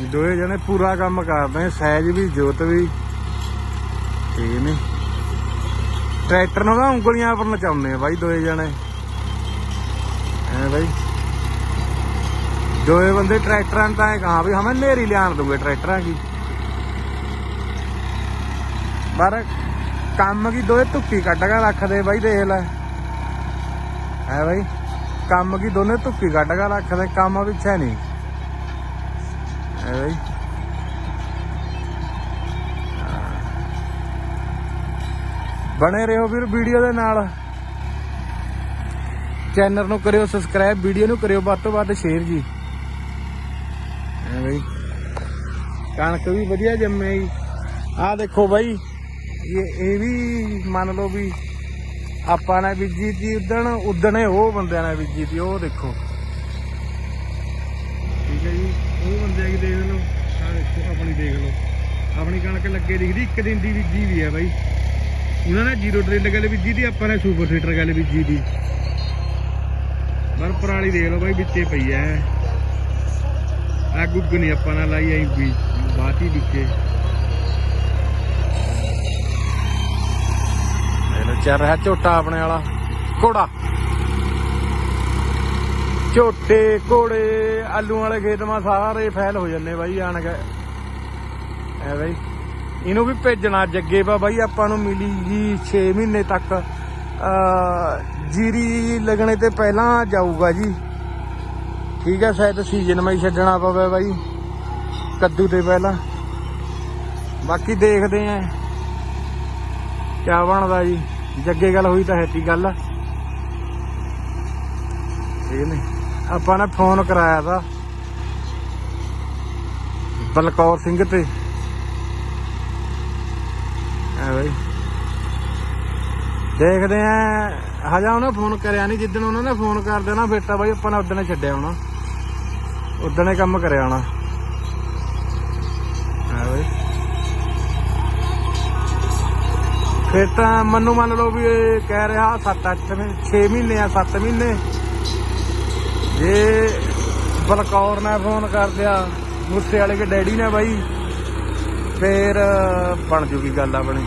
ਦੋਏ ਜਣੇ ਪੂਰਾ ਕੰਮ ਕਰਦੇ ਆ, ਸਹਿਜ ਵੀ, ਜੋਤ ਵੀ। ਠੀਕ ਨੇ। ਟਰੈਕਟਰ ਨੂੰ ਤਾਂ ਉਂਗਲੀਆਂ ਪਰ ਨਚਾਉਂਦੇ ਆ ਬਾਈ ਦੋਏ ਜਣੇ। ਐ ਬਾਈ। ਦੋਏ ਬੰਦੇ ਟਰੈਕਟਰਾਂ ਨੂੰ ਤਾਂ ਇਹ ਕਹਾ ਵੀ ਹਮੇ ਨੇਰੀ ਲਿਆਣ ਦੂਗੇ ਟਰੈਕਟਰਾਂ ਕੀ ਪਰ ਕੰਮ ਕੀ ਦੋਏ ਧੁੱਪੀ ਕੱਢ ਕੇ ਰੱਖਦੇ ਬਾਈ ਦੇਖ ਲੈ। ਹੈ ਬਾਈ। ਕੰਮ ਕੀ ਦੋਨੇ ਧੁੱਪੀ ਕੱਢ ਕੇ ਰੱਖਦੇ, ਕੰਮ ਪਿੱਛੇ ਨਹੀਂ ਹੈ ਬਣੇ ਰਹੋ ਵੀਰ ਵੀਡੀਓ ਦੇ ਨਾਲ। ਚੈਨਲ ਨੂੰ ਕਰਿਓ ਸਬਸਕ੍ਰਾਈਬ ਵੀਡੀਓ ਨੂੰ ਕਰਿਓ ਵੱਧ ਤੋਂ ਵੱਧ ਸ਼ੇਅਰ ਜੀ। ਹੈ। ਬਾਈ ਕਣਕ ਵੀ ਵਧੀਆ ਜੰਮੇ ਜੀ। ਆਹ ਦੇਖੋ ਬਾਈ, ਇਹ ਇਹ ਵੀ ਮੰਨ ਲਓ ਵੀ ਆਪਾਂ ਨੇ ਬੀਜੀ ਤੀ ਉਦਣ, ਉਦਣੇ ਉਹ ਬੰਦਿਆਂ ਨੇ ਬੀਜੀ ਤੀ, ਉਹ ਦੇਖੋ ਠੀਕ ਹੈ ਜੀ ਉਹ ਬੰਦੇ ਕੀ ਦੇਖ ਲਓ ਆਹ ਦੇਖੋ ਆਪਣੀ ਦੇਖ ਲਓ। ਆਪਣੀ ਕਣਕ ਲੱਗੇ ਦਿਖਦੀ, ਇੱਕ ਦਿਨ ਦੀ ਬੀਜੀ ਵੀ ਹੈ ਬਾਈ। ਉਹਨਾਂ ਨੇ ਜ਼ੀਰੋ ਡਰਿਲ ਗੱਲ ਬੀਜੀ ਦੀ, ਆਪਾਂ ਨੇ ਸੁਪਰ ਸੀਟਰ ਗੱਲ ਬੀਜੀ ਦੀ। ਪਰ ਪਰਾਲੀ ਦੇਖ ਲਓ ਬਾਈ, ਵਿੱਚੇ ਪਈ ਐ। ਆ ਗੁੱਗ ਆਪਾਂ ਨਾਲ ਲਾਈ ਐਂ ਵੀ, ਬਾਤੀ ਵਿੱਚੇ। ਚੱਲ ਰਿਹਾ ਝੋਟਾ ਆਪਣੇ ਵਾਲਾ। ਘੋੜਾ। ਝੋਟੇ, ਘੋੜੇ ਆਲੂ ਵਾਲੇ ਖੇਤ ਮਾ ਸਾਰੇ ਫੈਲ ਹੋ ਜੰਨੇ ਬਾਈ, ਆਣ ਕੇ। ਐ ਬਾਈ। ਇਹਨੂੰ ਵੀ ਭੇਜਣਾ ਜੱਗੇ ਬਾ ਬਾਈ, ਆਪਾਂ ਨੂੰ ਮਿਲੀ ਜੀ 6 ਮਹੀਨੇ ਤੱਕ। ਜੀਰੀ ਲੱਗਣੇ ਤੇ ਪਹਿਲਾਂ ਜਾਊਗਾ ਜੀ। ਠੀਕ ਹੈ, ਸ਼ਾਇਦ ਸੀਜ਼ਨ ਮੈਂ ਛੱਡਣਾ ਪਵੇ ਬਾਈ। ਕੱਦੂ ਤੇ ਪਹਿਲਾਂ। ਬਾਕੀ ਦੇਖਦੇ ਆਂ ਕਿਆ ਬਣਦਾ ਜੀ। ਜੱਗੇ ਗੱਲ ਹੋਈ ਤਾਂ ਹੈਤੀ ਗੱਲ। ਇਹ ਨੇ ਆਪਾਂ ਨੇ ਫੋਨ ਕਰਾਇਆ ਤਾ। ਬਲਕੌਰ ਸਿੰਘ ਤੇ ਆ ਬਈ ਦੇਖਦੇ ਆ। ਹਜਾ ਉਹਨੇ ਫੋਨ ਕਰਿਆ ਨਹੀਂ ਜਿੱਦਣ ਉਹਨਾਂ ਨੇ ਫੋਨ ਕਰ ਦੇਣਾ, ਫਿਰ ਤਾਂ ਬਾਈ ਆਪਾਂ ਨੇ ਉਦਣੇ ਛੱਡਿਆ ਹੋਣਾ। ਉਦਣੇ ਕੰਮ ਕਰਿਆ ਹੋਣਾ। ਆ ਬਈ। ਫਿਰ ਤਾਂ ਮੈਨੂੰ ਮੰਨ ਲਓ ਵੀ ਇਹ ਕਹਿ ਰਿਹਾ 7-8 6 ਮਹੀਨੇ ਆ 7 ਮਹੀਨੇ। ਜੇ ਬਲਕੌਰ ਨੇ ਫੋਨ ਕਰ ਲਿਆ ਮੁੱਸੇ ਵਾਲੇ ਕੇ ਡੈਡੀ ਨੇ ਬਾਈ, ਫੇਰ ਬਣ ਜੂਗੀ ਗੱਲ ਆਪਣੀ।